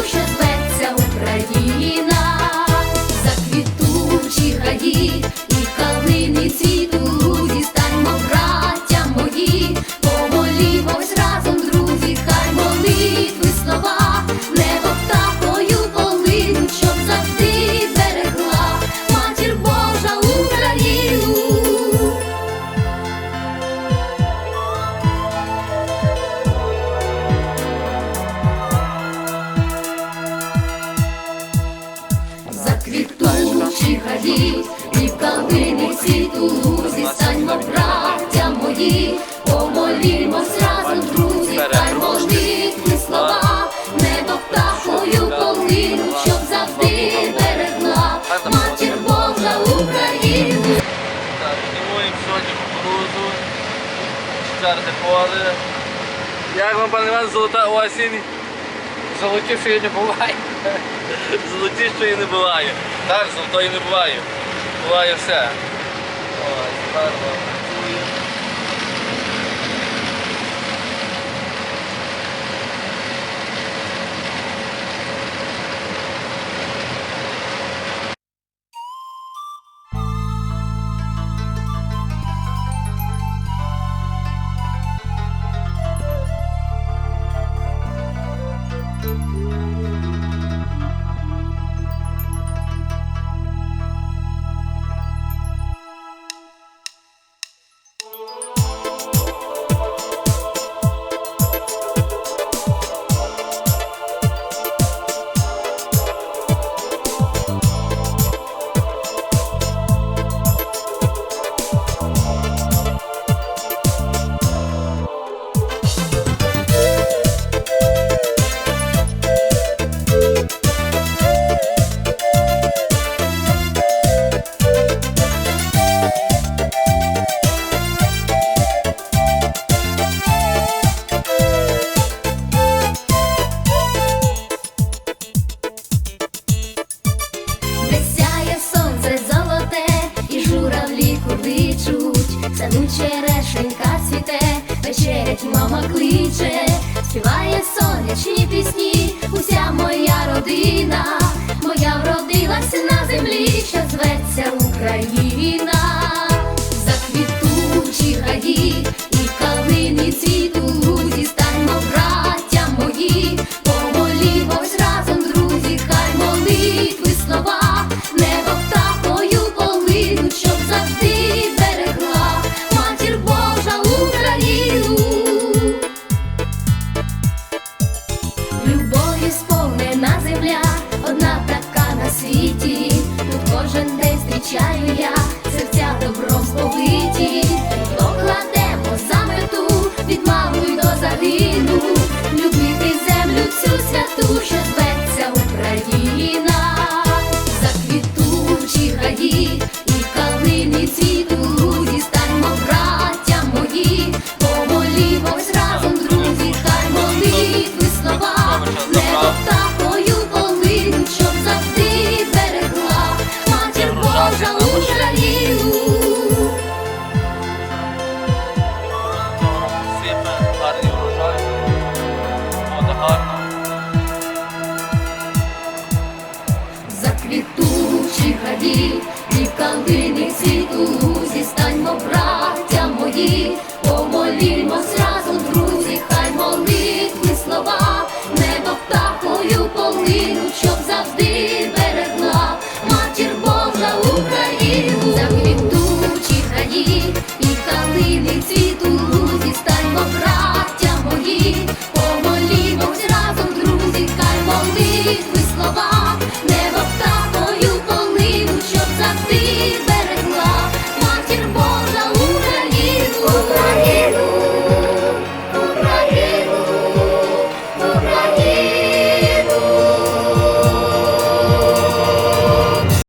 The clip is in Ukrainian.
святу, Заквітучі гаї і в калини цвіту лузі, станьмо, браття мої, помолімось разом, друзі, хай молитви слова, небо птахою полинуть, щоб завжди берегла матір Божа Україну. Так, Зимуємо сьогодні кукурузу, четверте поле. Як вам, пане Іван, золота осінь? Золотішої не буває. Золотішої не буває. Так, золотої не буває. Буває все. Ось, гарно вечерять мама кличе, співає сонячні пісні, уся моя родина, моя вродилася на землі, що зветься Україна, заквітучі гаї зустрічаю я, серця добром сповиті. Покладемо за мету від мами до загину. Любити землю цю святу, що зветься Україна. Заквітучі гаї і калини цвіту лузі, станьмо, браття мої, помолімось